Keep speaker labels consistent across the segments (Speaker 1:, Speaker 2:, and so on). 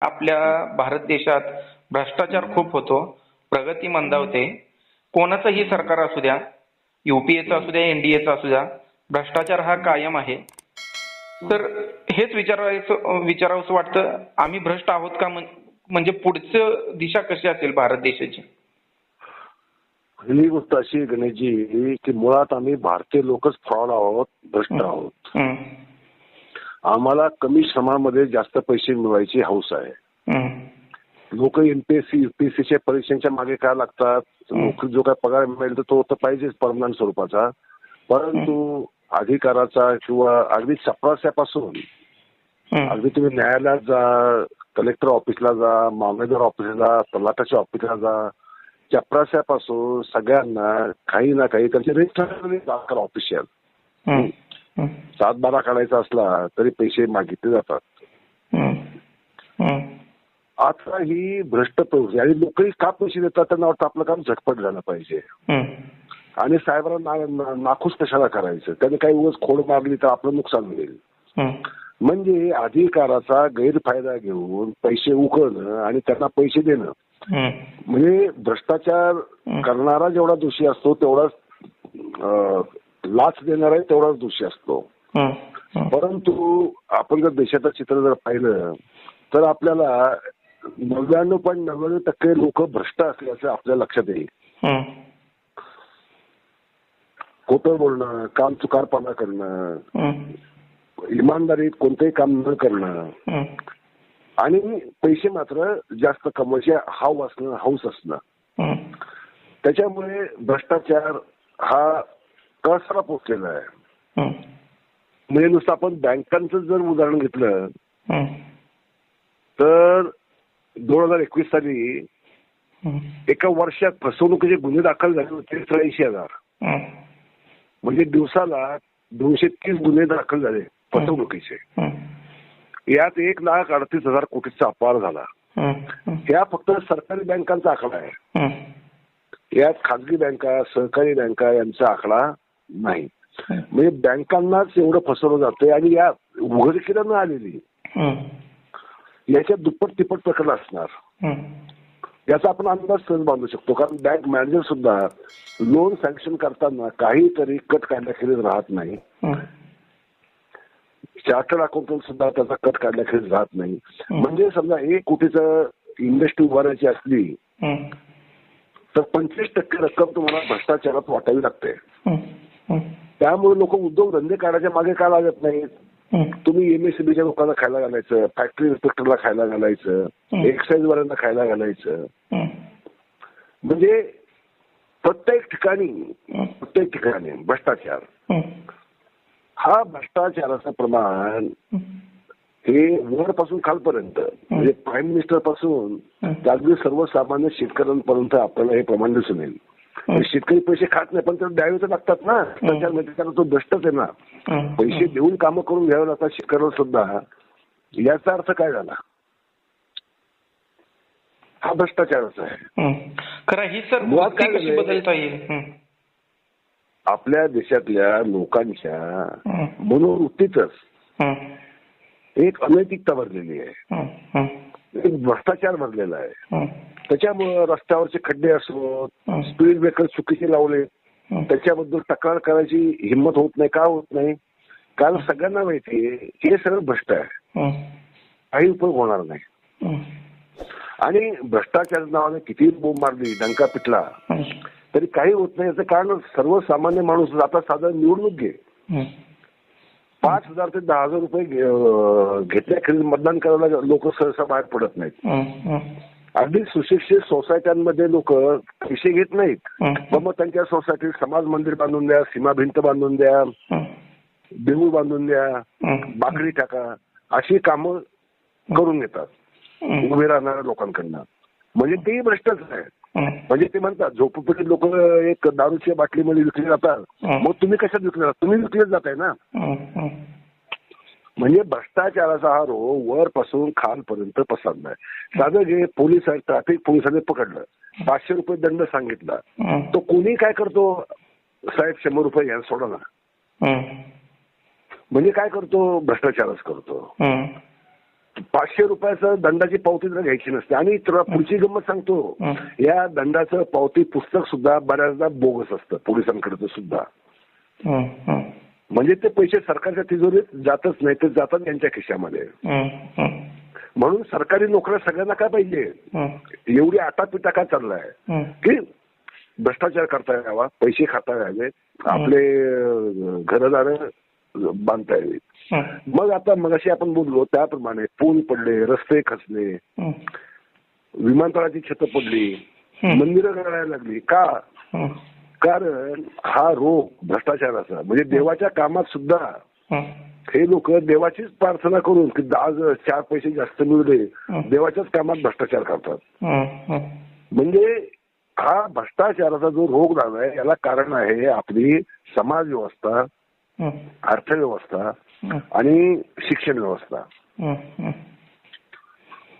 Speaker 1: आपल्या भारत देशात भ्रष्टाचार खूप होतो प्रगती मंदावते. कोणाचंही सरकार असू द्या युपीएचं असू द्या एनडीएचं असू द्या भ्रष्टाचार हा कायम आहे. तर हेच विचारायचं विचारावंसं वाटतं आम्ही भ्रष्ट आहोत का म्हण- म्हणजे पुढचं दिशा कशी असेल भारत देशाची?
Speaker 2: पहिली गोष्ट अशी आहे गणेशजी की मुळात आम्ही भारतीय लोकच फ्रॉड आहोत भ्रष्ट आहोत. आम्हाला कमी श्रमामध्ये जास्त पैसे मिळवायची हौस आहे. लोक एमपीएससी युपीएससीच्या परीक्षांच्या मागे काय लागतात नोकरी जो काय पगार मिळेल तर तो तर पाहिजेच परमनंट स्वरूपाचा परंतु अधिकाराचा किंवा अगदी चपराशापासून. अगदी तुम्ही न्यायालयात जा कलेक्टर ऑफिसला जा मामलेदार ऑफिसला जा तलाठाच्या ऑफिसला जा चपराशापासून सगळ्यांना काही ना काही त्यांचे रजिस्टर ऑफिशियल. सात बारा काढायचा असला तरी पैसे मागितले जातात. आता ही भ्रष्ट प्रवृत्ती आणि लोकही का पैसे देतात त्यांना वाटतं आपलं काम झटपट झालं पाहिजे. आणि साहेबांना ना- ना- नाखुश कशाला करायचं त्याने काही उगाच खोड मारली तर आपलं नुकसान होईल. म्हणजे अधिकाराचा गैरफायदा घेऊन पैसे उकळणं आणि त्यांना पैसे देणं. म्हणजे भ्रष्टाचार. करणारा जेवढा दोषी असतो तेवढाच लाच देणाराही तेवढाच दोषी असतो. परंतु आपण जर देशाचं चित्र जर पाहिलं तर आपल्याला नव्याण्णव पॉईंट नव्याण्णव टक्के लोक भ्रष्ट असल्याचं आपल्या लक्षात येईल. खोटं बोलणं काम चुकारपणा करणं. इमानदारीत कोणतंही काम न करणं. आणि पैसे मात्र जास्त कमवायचे हाव असणं हौस असणं. त्याच्यामुळे भ्रष्टाचार हा कळसाला पोचलेला आहे. म्हणजे नुसतं आपण बँकांचं जर उदाहरण घेतलं. तर दोन हजार एकवीस साली. एका वर्षात फसवणुकीचे गुन्हे दाखल झाले होते त्र्याऐंशी हजार. म्हणजे दिवसाला दोनशे तीस गुन्हे दाखल झाले फसवणुकीचे. यात एक लाख अडतीस हजार कोटीचा अपार झाला. या फक्त सरकारी बँकांचा आकडा आहे. यात खाजगी बँका सहकारी बँका यांचा आकडा नाही म्हणजे बँकांनाच एवढं फसवलं जातंय आणि या उघडकीला न आलेली
Speaker 1: हं.
Speaker 2: याच्यात दुप्पट तिप्पट प्रकरण असणार. याचा आपण अंदाज सहज बांधू शकतो कारण बँक मॅनेजर सुद्धा लोन सँक्शन करताना काहीतरी कट काढण्याखेरीज राहत नाही. चार्टर्ड अकाउंटंट सुद्धा त्याचा कट काढण्याखेरीज राहत नाही म्हणजे समजा एक कोटीचं इंडस्ट्री उभारायची असली. तर पंचवीस टक्के रक्कम तुम्हाला भ्रष्टाचारात वाटावी लागते. त्यामुळे लोक उद्योग धंदे काढायच्या मागे का लागत नाहीत. तुम्ही एमएससीबीच्या लोकांना खायला घालायचं फॅक्टरी इन्स्पेक्टरला खायला घालायचं
Speaker 1: हं.
Speaker 2: एक्साईज वाल्यांना खायला घालायचं. म्हणजे प्रत्येक ठिकाणी. प्रत्येक ठिकाणी भ्रष्टाचार
Speaker 1: हं.
Speaker 2: भ्रष्टाचाराचं प्रमाण हे वरपासून खालपर्यंत म्हणजे प्राईम मिनिस्टरपासून अगदी सर्वसामान्य शेतकऱ्यांपर्यंत आपल्याला हे प्रमाण दिसून येईल. शेतकरी पैसे खात नाही पण ते द्यावे तर लागतात ना भ्रष्टाचार कारण तो भ्रष्टच आहे ना. पैसे देऊन कामं करून घ्यावे लागतात शेतकऱ्याला सुद्धा याचा अर्थ काय झाला हा भ्रष्टाचारच आहे
Speaker 1: हं. खरं ही सर
Speaker 2: मुळात काय?
Speaker 1: बदलता येईल.
Speaker 2: आपल्या देशातल्या लोकांच्या. मनोवृत्तीतच. एक अनैतिकता भरलेली आहे भ्रष्टाचार भरलेला आहे. त्याच्यामुळं रस्त्यावरचे खड्डे असोत. स्पीड ब्रेकर चुकीचे लावले. त्याच्याबद्दल तक्रार करायची हिंमत होत नाही का होत नाही कारण सगळ्यांना माहिती आहे हे सगळं भ्रष्ट आहे. काही उपयोग होणार नाही. आणि भ्रष्टाचार नावाने किती बोंब मारली डंका पिटला. तरी काही होत नाही याचं कारण सर्वसामान्य माणूस आता साधारण निवडणूक घे. पाच हजार ते दहा हजार रुपये घेतल्याखेरीज मतदान करायला लोक सहसा बाहेर पडत नाहीत. अगदी सुशिक्षित सोसायट्यांमध्ये लोक पैसे घेत नाहीत. पण मग त्यांच्या सोसायटीत समाज मंदिर बांधून द्या सीमा भिंत बांधून द्या. देऊळ बांधून द्या. बाकडी टाका अशी कामं करून घेतात. उभे राहणाऱ्या लोकांकडनं म्हणजे तेही भ्रष्टच आहे
Speaker 1: हं.
Speaker 2: म्हणजे ते म्हणतात झोपडपट्टीत लोक एक दारूच्या बाटलीमध्ये विकले जातात. मग तुम्ही कशात विकले जातात तुम्ही विकलेच जात आहे ना. म्हणजे भ्रष्टाचाराचा हा रो वरपासून खालपर्यंत पसरलाय. साधं जे पोलीस आहेत ट्रॅफिक पोलिसांनी पकडलं पाचशे रुपये दंड सांगितला. तो कोणी काय करतो? साहेब शंभर रुपये घ्या सोडा ना. म्हणजे काय करतो? भ्रष्टाचारच करतो. पाचशे रुपयाचं दंडाची पावती तर घ्यायची नसते आणि तुला पुढची गंमत सांगतो. या दंडाचं पावती पुस्तक सुद्धा बऱ्याचदा बोगस असतं पोलिसांकडचं सुद्धा. म्हणजे ते पैसे सरकारच्या तिजोरीत जातच नाही ते जातात त्यांच्या खिशामध्ये. म्हणून सरकारी नोकऱ्या सगळ्यांना काय पाहिजे? एवढी आटापिटा का चाललाय? की भ्रष्टाचार करता यावा पैसे खाता यावे आपले घरदार बांधता
Speaker 1: हं,
Speaker 2: मग आता मगाशी आपण बोललो त्याप्रमाणे पूल पडले रस्ते खचले विमानतळाची छतं पडली. मंदिरं गळायला लागली. का? कारण हा रोग भ्रष्टाचाराचा म्हणजे देवाच्या कामात सुद्धा
Speaker 1: हं,
Speaker 2: लोक देवाचीच प्रार्थना करून की आज चार पैसे जास्त मिळले. देवाच्याच कामात भ्रष्टाचार करतात. म्हणजे हा भ्रष्टाचाराचा जो रोग लागलाय याला कारण आहे आपली समाज व्यवस्था अर्थव्यवस्था
Speaker 1: हं,
Speaker 2: आणि शिक्षण व्यवस्था
Speaker 1: हं, हं,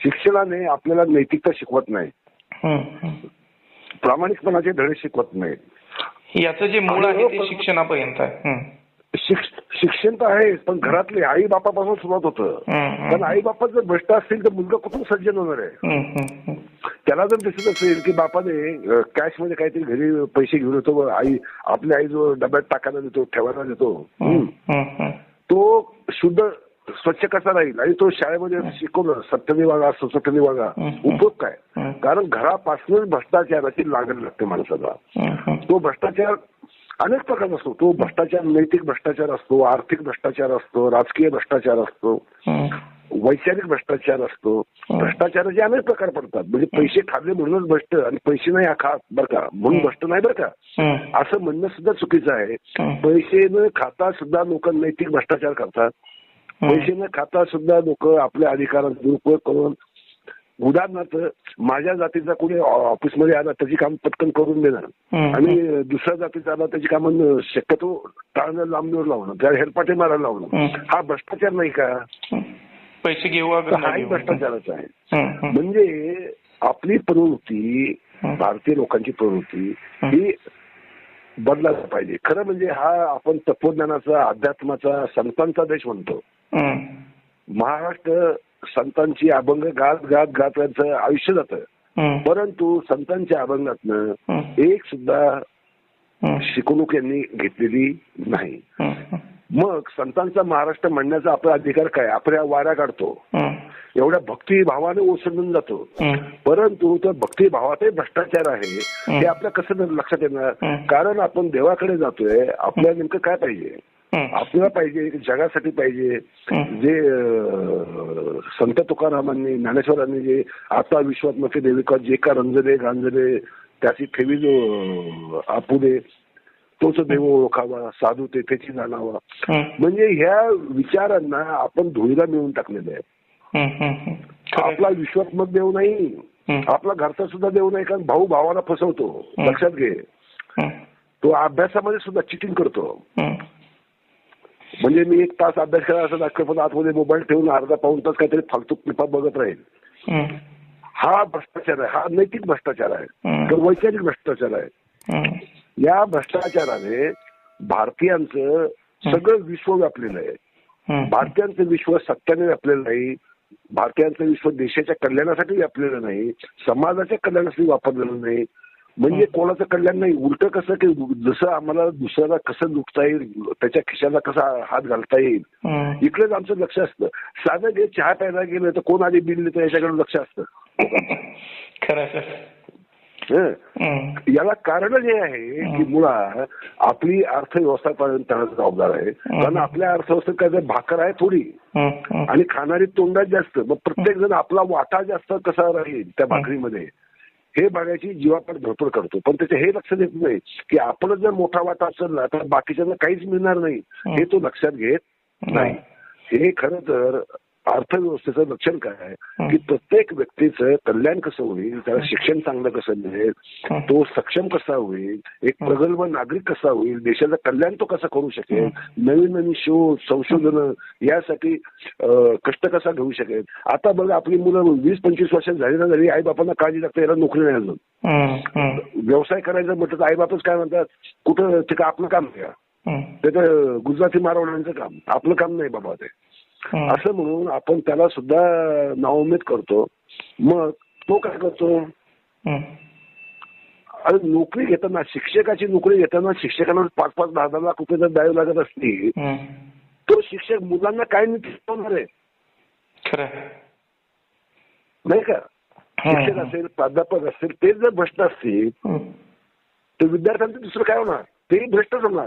Speaker 2: शिक्षणाने आपल्याला नैतिकता शिकवत नाही.
Speaker 1: हं, हं.
Speaker 2: प्रामाणिकपणाचे धडे शिकवत नाही.
Speaker 1: याचं जे मूळ आहे ते
Speaker 2: आणि-
Speaker 1: शिक्षणापर्यंत आहे. हं,
Speaker 2: शिक्ष- शिक्षण तर आहे पण घरातले आई बापापासून सुरुवात होतं.
Speaker 1: हं,
Speaker 2: पण आई बापा जर भ्रष्ट असतील तर मुलगा कुठून सज्जन होणार आहे?
Speaker 1: हं, हं, हं,
Speaker 2: त्याला जर दिसत असेल की बापाने कॅशमध्ये काहीतरी घरी पैसे घेऊन येतो आई आपल्या आई जो डब्यात टाकायला देतो ठेवायला देतो तो शुद्ध स्वच्छ कसा राहील? आणि तो शाळेमध्ये शिकवलं सत्यने वागा सुसत्यने वागा. उपयोग काय. कारण घरापासूनच भ्रष्टाचाराची लागण लागते माणसाला. तो भ्रष्टाचार अनेक प्रकार असतो. तो भ्ष्टाचार नैतिक भ्रष्टाचार असतो आर्थिक भ्रष्टाचार असतो राजकीय भ्रष्टाचार असतो. वैचारिक भ्रष्टाचार असतो.
Speaker 1: हं.
Speaker 2: भ्रष्टाचाराचे अनेक प्रकार पडतात. म्हणजे पैसे खाल्ले म्हणूनच भ्रष्ट आणि पैसे नाही हा खात बरं का? म्हणून भ्रष्ट नाही बरं का?
Speaker 1: हं,
Speaker 2: असं म्हणणं सुद्धा चुकीचं आहे.
Speaker 1: हं.
Speaker 2: पैसे न खाता सुद्धा लोक नैतिक भ्रष्टाचार करतात. पैसे न खाता सुद्धा लोक आपल्या अधिकाराचा दुरुपयोग करून उदाहरणार्थ माझ्या जातीचा कोणी ऑफिसमध्ये आला त्याची काम पटकन करून देणार.
Speaker 1: हं.
Speaker 2: आणि दुसऱ्या जातीचा आला त्याची कामं शक्यतो टाळणं लांबणीवर लावणं त्याला हेलपाटे मारायला लावणं.
Speaker 1: हं.
Speaker 2: हा भ्रष्टाचार नाही का?
Speaker 1: हं. पैसे घेऊ
Speaker 2: हाही भ्रष्टाचारच आहे.
Speaker 1: हं, हं,
Speaker 2: म्हणजे आपली प्रवृत्ती
Speaker 1: हं.
Speaker 2: भारतीय लोकांची प्रवृत्ती ही बदलायला पाहिजे. खरं म्हणजे हा आपण तत्वज्ञानाचा अध्यात्माचा संतांचा देश म्हणतो.
Speaker 1: हं,
Speaker 2: महाराष्ट्र संतांची अभंग गात गात गात आयुष्य जातं.
Speaker 1: हं,
Speaker 2: परंतु संतांच्या अभंगातनं
Speaker 1: हं,
Speaker 2: एक सुद्धा
Speaker 1: हं,
Speaker 2: शिकवणूक यांनी घेतलेली नाही.
Speaker 1: हं, हं,
Speaker 2: मग संतांचा महाराष्ट्र म्हणण्याचा आपला अधिकार काय? आपण या वाऱ्या काढतो. एवढ्या भक्तिभावाने ओसंडून जातो. परंतु त्या भक्तिभावातही भ्रष्टाचार आहे. हे. आपल्या कसं लक्षात येणार. कारण आपण देवाकडे जातोय. आपल्याला नेमकं काय पाहिजे? आपल्याला पाहिजे जगासाठी पाहिजे. जे संत तुकारामांनी ज्ञानेश्वरांनी जे आता विश्वात्मके देविका जे का रंजले गांजले त्याची ठेवी जो आपुले तोच देव ओळखावा साधू तेथेची जाणावा म्हणजे ह्या विचारांना आपण धुळीला मिळून टाकलेले आहे. आपला विश्वात्मक देव नाही. आपला घरचा सुद्धा देव नाही कारण भाऊ भावाला फसवतो. लक्षात घे. तो अभ्यासामध्ये सुद्धा चिटिंग करतो. म्हणजे मी एक तास अभ्यास करायला असं दाखल पण आतमध्ये मोबाईल ठेवून अर्धा पाऊन तास काहीतरी फालतू क्लिपा बघत राहील.
Speaker 1: हं,
Speaker 2: भ्रष्टाचार आहे. हा नैतिक भ्रष्टाचार आहे. तर वैचारिक भ्रष्टाचार आहे. या भ्रष्टाचाराने भारतीयांचं सगळं विश्व व्यापलेलं आहे. भारतीयांचं विश्व सत्याने व्यापलेलं नाही. भारतीयांचं विश्व देशाच्या कल्याणासाठी व्यापलेलं नाही. समाजाच्या कल्याणासाठी वापरलेलं नाही. म्हणजे कोणाचं कल्याण नाही? उलट कसं की जसं आम्हाला दुसऱ्याला कसं लुटता येईल त्याच्या खिशाला कसा हात घालता येईल. इकडेच आमचं लक्ष असतं. साधं जे चहा प्यायला गेलं तर कोण आधी बिल देतं याच्याकडे लक्ष असतं.
Speaker 1: खरं.
Speaker 2: याला कारण जे आहे की मुळात आपली अर्थव्यवस्था जबाबदार आहे. कारण आपल्या अर्थव्यवस्थेत काय भाकर आहे थोडी. आणि खाणारी तोंडात जास्त. मग प्रत्येक जण आपला वाटा जास्त कसा राहील त्या भाकरीमध्ये? हे बघायची जीवापाड धडपड करतो. पण त्याचे हे लक्ष देत नाही की आपण जर मोठा वाटा असेल तर बाकीच्यांना काहीच मिळणार नाही. हे. तो लक्षात घेत नाही. हे खरं तर अर्थव्यवस्थेचं लक्षण काय आहे? की प्रत्येक व्यक्तीचं कल्याण कसं होईल त्याला शिक्षण चांगलं कसं मिळेल तो सक्षम कसा होईल एक प्रगल्भ नागरिक कसा होईल देशाचं कल्याण तो कसा करू शकेल नवीन नवीन शोध संशोधन यासाठी कष्ट कसा घेऊ शकेल? आता बघा आपली मुलं वीस पंचवीस वर्षात झाली ना झाली आई बापांना काळजी लागते याला नोकरी नाही अजून. व्यवसाय करायचं म्हटलं तर आई बापच काय म्हणतात कुठं ते का आपलं काम नाही का?
Speaker 1: हं,
Speaker 2: ते तर गुजराती मारवण्याचं काम आपलं काम नाही बाबा ते. असं म्हणून आपण त्याला सुद्धा नाउमेद करतो मग तो काय करतो. अरे नोकरी घेताना शिक्षकाची नोकरी घेताना शिक्षकांना पाच पाच दहा दहा लाख रुपये जर द्यावे लागत असतील. तो शिक्षक मुलांना काय शिकवणार आहे नाही का. शिक्षक असेल प्राध्यापक असेल ते जर भ्रष्ट असतील. तर विद्यार्थ्यांचं दुसरं काय होणार तेही भ्रष्टच होणार.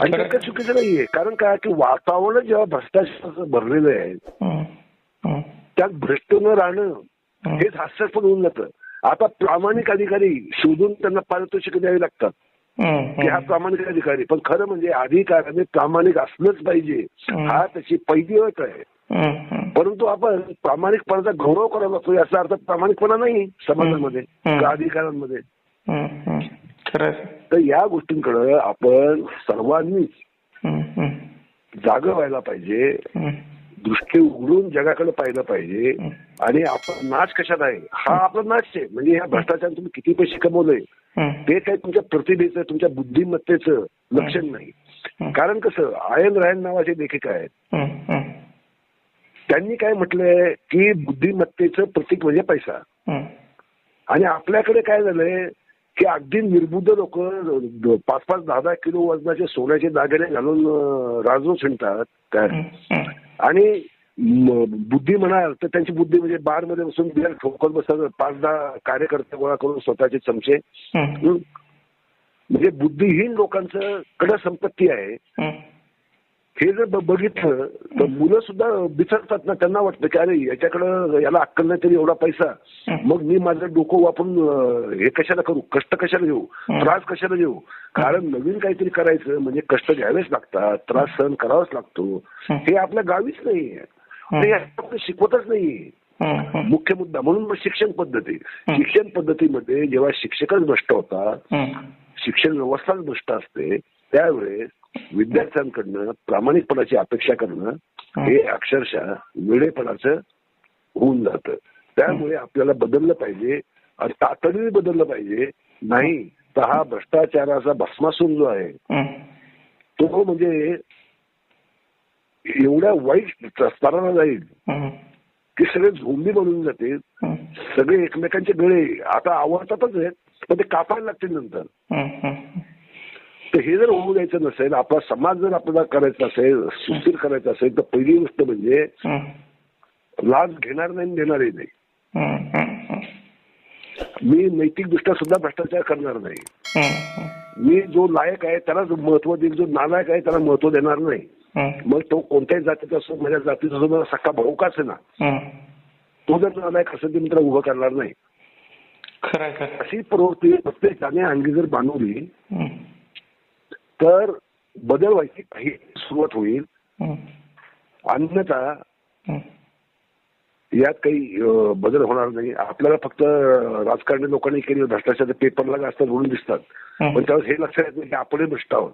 Speaker 2: आणि ते काही चुकीचं नाहीये. कारण काय की वातावरण जेव्हा भ्रष्टाचाराचं भरलेलं आहे. त्यात भ्रष्ट न राहणं. हेच हास्यास्पद होऊन जातं. आता प्रामाणिक अधिकारी शोधून त्यांना पारितोषिक द्यावी लागतात. की हा प्रामाणिक अधिकारी. पण खरं म्हणजे अधिकाऱ्याने प्रामाणिक असलंच पाहिजे. हा त्याची पहिली अट आहे. परंतु आपण प्रामाणिकपणाचा गौरव करायला लागतो. याचा अर्थ प्रामाणिकपणा नाही समाजामध्ये
Speaker 1: हम्म.
Speaker 2: तर या गोष्टींकडे आपण सर्वांनीच. जाग व्हायला पाहिजे. दृष्टी उघडून जगाकडे पाहिलं पाहिजे. आणि आपण नाच कशात आहे हा आपला नाच आहे म्हणजे ह्या भ्रष्टाचार तुम्ही किती पैसे कमवले. ते काही तुमच्या प्रतिभेचं तुमच्या बुद्धिमत्तेचं लक्षण नाही. कारण कसं आयन रायन नावाचे लेखिका आहेत. त्यांनी काय म्हटलंय की बुद्धिमत्तेचं प्रतीक म्हणजे पैसा. आणि आपल्याकडे काय झालंय की अगदी निर्बुद्ध लोक पाच पाच दहा दहा किलो वजनाचे सोन्याचे दागिने घालून राजू छिंडतात काय. आणि बुद्धी म्हणाल तर त्यांची बुद्धी म्हणजे बारमध्ये बसून बियर ठोकत बसतात पाच दहा कार्यकर्ते गोळा करून स्वतःचे चमचे? म्हणजे बुद्धिहीन लोकांचं कडे संपत्ती आहे. हे जर बघितलं तर मुलं सुद्धा बिचरतात ना. त्यांना वाटतं की अरे याच्याकडं याला अक्कल नाही तरी एवढा पैसा. मग मी माझं डोकं वापरून हे कशाला करू? कष्ट कशाला घेऊ. त्रास कशाला घेऊ? कारण नवीन काहीतरी करायचं म्हणजे कष्ट घ्यावेच लागतात त्रास सहन करावाच लागतो.
Speaker 1: हं.
Speaker 2: आपल्या गावीच नाहीये. ते शिकवतच नाहीये. मुख्य मुद्दा म्हणून मग शिक्षण पद्धती. शिक्षण पद्धतीमध्ये जेव्हा शिक्षकच भ्रष्ट होतात. शिक्षण व्यवस्थाच भ्रष्ट असते त्यावेळेस विद्यार्थ्यांकडनं प्रामाणिकपणाची अपेक्षा करणं हे अक्षरशः वेळेपणाचं होऊन जातं त्यामुळे आपल्याला बदललं पाहिजे आणि तातडीने बदललं पाहिजे नाही तर हा भ्रष्टाचाराचा भस्मासून जो आहे. तो म्हणजे एवढ्या वाईट स्तराला जाईल. की सगळे झोंबी बनून जातील. सगळे एकमेकांचे गळे आता आवडतातच आहेत पण ते कापायला लागतील नंतर. तर हे जर होऊ द्यायचं नसेल आपला समाज जर आपल्याला करायचा असेल सुस्थिर करायचा असेल तर पहिली गोष्ट म्हणजे. लाच घेणार नाही देणारही नाही. मी नैतिकदृष्ट्या सुद्धा भ्रष्टाचार करणार नाही. मी जो लायक आहे त्यालाच महत्त्व देईल जो नालायक आहे त्याला महत्त्व देणार नाही. मग तो कोणत्याही जातीचा असो माझ्या जातीचा असो मला सख्खा भाऊ काच आहे ना. तो जर नालायक असेल तर मी त्याला उभं करणार नाही. अशी प्रवृत्ती प्रत्येकाने अंगी जर बांधवली. तर बदल व्हायची काही सुरुवात होईल. अन्यथा. यात काही बदल होणार नाही आपल्याला फक्त राजकारणी लोकांनी केले भ्रष्टाचार पेपरला जास्त म्हणून दिसतात. पण त्यावेळेस हे लक्षात येत नाही की आपणही भ्रष्ट आहोत.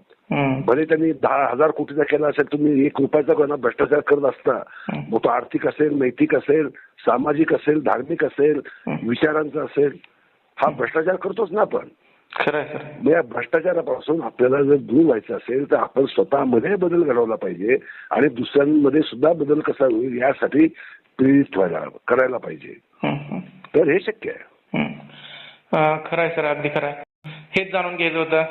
Speaker 2: भले त्यांनी दहा हजार कोटीचा केला असेल तुम्ही एक रुपयाचा भ्रष्टाचार करत असता. मग तो आर्थिक असेल नैतिक असेल सामाजिक असेल धार्मिक असेल. विचारांचा असेल हा भ्रष्टाचार करतोच ना आपण
Speaker 1: खरं
Speaker 2: या भ्रष्टाचारापासून आपल्याला जर दूर व्हायचं असेल तर आपण स्वतःमध्ये बदल घडवला पाहिजे आणि दुसऱ्यांमध्ये सुद्धा बदल कसा होईल यासाठी प्रेरित व्हायला करायला पाहिजे. तर हे शक्य आहे.
Speaker 1: खरं आहे सर अगदी खरं हेच जाणून घ्यायचं होतं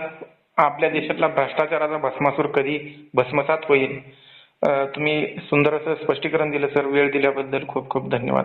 Speaker 1: आपल्या देशातला भ्रष्टाचाराचा भस्मासूर कधी भस्मसात होईल? तुम्ही सुंदर असं स्पष्टीकरण दिलं सर. वेळ दिल्याबद्दल खूप खूप धन्यवाद.